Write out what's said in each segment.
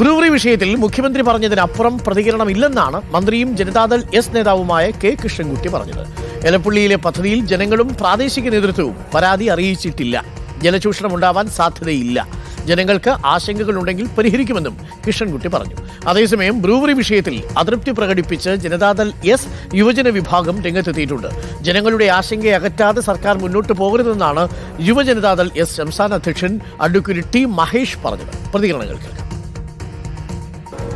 Brewery വിഷയത്തിൽ മുഖ്യമന്ത്രി പറഞ്ഞതിനപ്പുറം പ്രതികരണമില്ലെന്നാണ് മന്ത്രിയും ജനതാദൾ എസ് നേതാവുമായ കെ കൃഷ്ണൻകുട്ടി പറഞ്ഞത്. എലപ്പുള്ളിയിലെ പദ്ധതിയിൽ ജനങ്ങളും പ്രാദേശിക നേതൃത്വവും പരാതി അറിയിച്ചിട്ടില്ല. ജലചൂഷണം ഉണ്ടാവാൻ സാധ്യതയില്ല. ജനങ്ങൾക്ക് ആശങ്കകളുണ്ടെങ്കിൽ പരിഹരിക്കുമെന്നും കൃഷ്ണൻകുട്ടി പറഞ്ഞു. അതേസമയം ബ്രൂവറി വിഷയത്തിൽ അതൃപ്തി പ്രകടിപ്പിച്ച് ജനതാദൾ എസ് യുവജന വിഭാഗം രംഗത്തെത്തിയിട്ടുണ്ട്. ജനങ്ങളുടെ ആശങ്കയെ അകറ്റാതെ സർക്കാർ മുന്നോട്ട് പോകരുതെന്നാണ് യുവജനതാദൾ എസ് സംസ്ഥാന അധ്യക്ഷൻ അഡ്വക്കേറ്റ് ടി മഹേഷ് പറഞ്ഞത്. പ്രതികരണങ്ങൾ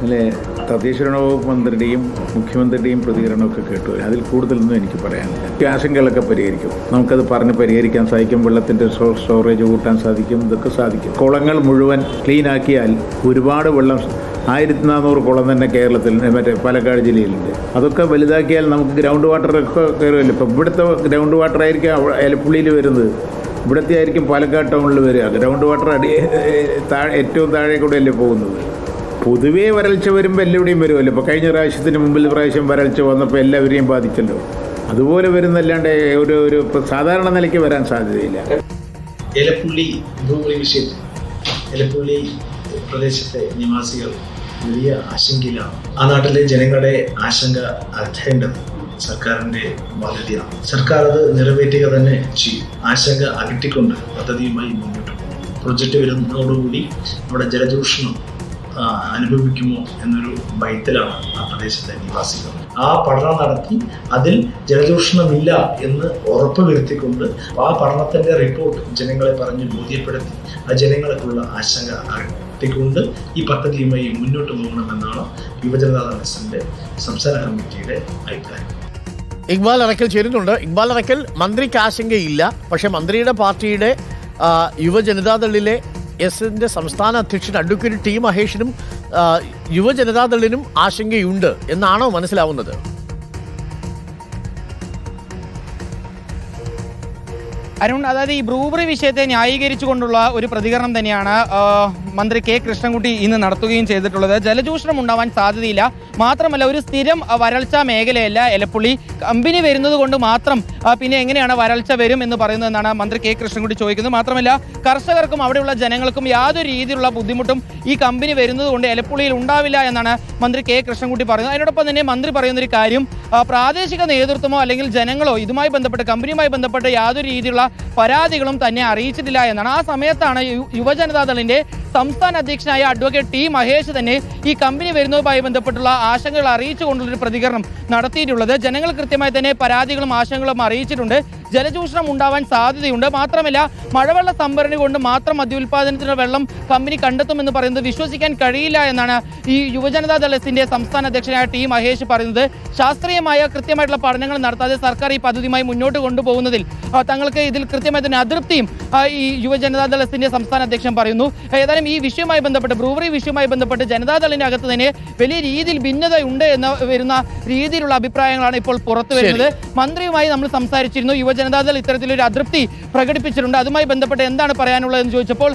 ഇന്നലെ വകുപ്പ് മന്ത്രിയുടെയും മുഖ്യമന്ത്രിയുടെയും പ്രതികരണമൊക്കെ കേട്ടു. അതിൽ കൂടുതലൊന്നും എനിക്ക് പറയാനില്ല. ആശങ്കകളൊക്കെ പരിഹരിക്കും. നമുക്കത് പറഞ്ഞ് പരിഹരിക്കാൻ സാധിക്കും. വെള്ളത്തിന്റെ സ്റ്റോറേജ് കൂട്ടാൻ സാധിക്കും. ഇതൊക്കെ സാധിക്കും. കുളങ്ങൾ മുഴുവൻ ക്ലീൻ ആക്കിയാൽ ഒരുപാട് വെള്ളം ആയിരത്തി നാനൂറ് കുളം തന്നെ കേരളത്തിൽ മറ്റേ പാലക്കാട് ജില്ലയിലുണ്ട്. അതൊക്കെ വലുതാക്കിയാൽ നമുക്ക് ഗ്രൗണ്ട് വാട്ടറൊക്കെ കയറുമല്ലോ ഇപ്പം ഇവിടുത്തെ ഗ്രൗണ്ട് വാട്ടർ ആയിരിക്കും എലപ്പുള്ളിയിൽ വരുന്നത്. ഇവിടുത്തെ ആയിരിക്കും പാലക്കാട് ടൗണിൽ വരിക. ഗ്രൗണ്ട് വാട്ടർ അടി താഴെ ഏറ്റവും താഴെ കൂടെ അല്ലേ പോകുന്നത്. പൊതുവേ വരൾച്ച വരുമ്പോൾ എല്ലാവരുടെയും വരുമല്ലോ ഇപ്പോൾ കഴിഞ്ഞ പ്രാവശ്യത്തിന് മുമ്പിൽ പ്രാവശ്യം വരൾച്ച വന്നപ്പോൾ എല്ലാവരെയും ബാധിച്ചല്ലോ. അതുപോലെ വരുന്നല്ലാണ്ട് ഒരു ഒരു സാധാരണ നിലയ്ക്ക് വരാൻ സാധ്യതയില്ല. എലപ്പുള്ളി ഭൂമി വിഷയത്തിൽ എലപ്പുള്ളി പ്രദേശത്തെ നിവാസികൾ വലിയ ആശങ്കയിലാണ്. ആ നാട്ടിലെ ജനങ്ങളുടെ ആശങ്ക അകറ്റേണ്ടത് സർക്കാരിന്റെ ബാധ്യതയാണ് സർക്കാർ അത് നിറവേറ്റുക തന്നെ ചെയ്യും. ആശങ്ക അകറ്റിക്കൊണ്ട് പദ്ധതിയുമായി മുന്നോട്ട് പോകും. പ്രൊജക്റ്റ് വരുന്നതോടുകൂടി നമ്മുടെ ജലചൂഷണം അനുഭവിക്കുമോ എന്നൊരു ഭയത്തിലാണ് ആ പ്രദേശത്തെ നിവാസികൾ. ആ പഠനം നടത്തി അതിൽ ജലചൂഷണമില്ല എന്ന് ഉറപ്പ് വരുത്തിക്കൊണ്ട് ആ പഠനത്തിന്റെ റിപ്പോർട്ട് ജനങ്ങളെ പറഞ്ഞ് ബോധ്യപ്പെടുത്തി. ആ ജനങ്ങൾക്കുള്ള ആശങ്ക അകറ്റിക്കൊണ്ട് ഈ പദ്ധതിയുമായി മുന്നോട്ട് പോകണമെന്നാണ് യുവജനതാ കോൺഗ്രസിന്റെ സംസ്ഥാന കമ്മിറ്റിയുടെ അഭിപ്രായം. ഇക്ബാൽ അറക്കൽ ചേരുന്നുണ്ട്. ഇക്ബാൽ അറക്കൽ മന്ത്രിക്ക് ആശങ്കയില്ല പക്ഷേ മന്ത്രിയുടെ പാർട്ടിയുടെ യുവജനതാദളിലെ എസിന്റെ സംസ്ഥാന അധ്യക്ഷൻ അഡ്വക്കേറ്റ് ടി മഹേഷിനും യുവജനതാദളിനും ആശങ്കയുണ്ട് എന്നാണോ മനസ്സിലാവുന്നത്? അരുൺ അതായത് ഈ ബ്രൂബറി വിഷയത്തെ ന്യായീകരിച്ചുകൊണ്ടുള്ള ഒരു പ്രതികരണം തന്നെയാണ് മന്ത്രി കെ കൃഷ്ണൻകുട്ടി ഇന്ന് നടത്തുകയും ചെയ്തിട്ടുള്ളത്. ജലചൂഷണം ഉണ്ടാവാൻ സാധ്യതയില്ല. മാത്രമല്ല ഒരു സ്ഥിരം വരൾച്ച മേഖലയല്ല എലപ്പുള്ളി. കമ്പനി വരുന്നത് കൊണ്ട് മാത്രം പിന്നെ എങ്ങനെയാണ് വരൾച്ച വരും എന്ന് പറയുന്നതെന്നാണ് മന്ത്രി കെ കൃഷ്ണൻകുട്ടി ചോദിക്കുന്നത്. മാത്രമല്ല കർഷകർക്കും അവിടെയുള്ള ജനങ്ങൾക്കും യാതൊരു രീതിയിലുള്ള ബുദ്ധിമുട്ടും ഈ കമ്പനി വരുന്നത് കൊണ്ട് എലപ്പുള്ളിയിൽ ഉണ്ടാവില്ല എന്നാണ് മന്ത്രി കെ കൃഷ്ണൻകുട്ടി പറയുന്നത്. അതിനോടൊപ്പം തന്നെ മന്ത്രി പറയുന്ന ഒരു കാര്യം പ്രാദേശിക നേതൃത്വമോ അല്ലെങ്കിൽ ജനങ്ങളോ ഇതുമായി ബന്ധപ്പെട്ട് കമ്പനിയുമായി ബന്ധപ്പെട്ട് യാതൊരു രീതിയിലുള്ള പരാതികളും തന്നെ അറിയിച്ചിട്ടില്ല എന്നാണ്. ആ സമയത്താണ് യുവജനതാദളിന്റെ സംസ്ഥാന അധ്യക്ഷനായ അഡ്വക്കേറ്റ് ടി മഹേഷ് തന്നെ ഈ കമ്പനി വരുന്നതുമായി ബന്ധപ്പെട്ടുള്ള ആശങ്കകൾ അറിയിച്ചുകൊണ്ടുള്ളൊരു പ്രതികരണം നടത്തിയിട്ടുള്ളത്. ജനങ്ങൾ കൃത്യമായി തന്നെ പരാതികളും ആശങ്കകളും അറിയിച്ചിട്ടുണ്ട്. ജലചൂഷണം ഉണ്ടാവാൻ സാധ്യതയുണ്ട്. മാത്രമല്ല മഴവെള്ള സംഭരണി കൊണ്ട് മാത്രം മദ്യോൽപാദനത്തിനുള്ള വെള്ളം കമ്പനി കണ്ടെത്തുമെന്ന് പറയുന്നത് വിശ്വസിക്കാൻ കഴിയില്ല എന്നാണ് ഈ യുവജനതാ ദളത്തിന്റെ സംസ്ഥാന അധ്യക്ഷനായ ടി മഹേഷ് പറയുന്നത്. ശാസ്ത്രീയമായ കൃത്യമായിട്ടുള്ള പഠനങ്ങൾ നടത്താതെ സർക്കാർ ഈ പദ്ധതിയുമായി മുന്നോട്ട് കൊണ്ടുപോകുന്നതിൽ തങ്ങൾക്ക് ഇതിൽ കൃത്യമായി തന്നെ അതൃപ്തിയും ഈ യുവജനതാ ദളത്തിന്റെ സംസ്ഥാന അധ്യക്ഷൻ പറയുന്നു. ഏതായാലും ഈ വിഷയവുമായി ബന്ധപ്പെട്ട് ബ്രൂവറി വിഷയവുമായി ബന്ധപ്പെട്ട് ജനതാദളിന്റെ അകത്ത് തന്നെ വലിയ രീതിയിൽ ഭിന്നതയുണ്ട് എന്ന് വരുന്ന രീതിയിലുള്ള അഭിപ്രായങ്ങളാണ് ഇപ്പോൾ പുറത്തു വരുന്നത്. മന്ത്രിയുമായി നമ്മൾ സംസാരിച്ചിരുന്നു. യുവജനതാദൾ ഇത്തരത്തിലൊരു അതൃപ്തി പ്രകടിപ്പിച്ചിട്ടുണ്ട്. അതുമായി ബന്ധപ്പെട്ട് എന്താണ് പറയാനുള്ളതെന്ന് ചോദിച്ചപ്പോൾ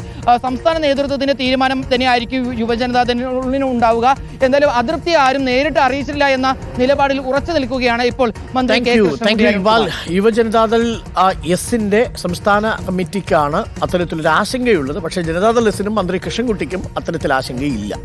സംസ്ഥാന നേതൃത്വത്തിന്റെ തീരുമാനം തന്നെയായിരിക്കും യുവജനതാദളിന് ഉണ്ടാവുക. എന്തായാലും അതൃപ്തി ആരും നേരിട്ട് അറിയിച്ചില്ല എന്ന നിലപാടിൽ ഉറച്ചു നിൽക്കുകയാണ് ഇപ്പോൾ മന്ത്രി കെ യുവജനതാദൾ എസിന്റെ സംസ്ഥാന കമ്മിറ്റിക്കാണ് അത്തരത്തിലൊരു ആശങ്കയുള്ളത്. പക്ഷേ ജനതാദൾ എസിനും മന്ത്രി കൃഷ്ണൻകുട്ടിക്കും അത്തരത്തിൽ ആശങ്കയില്ല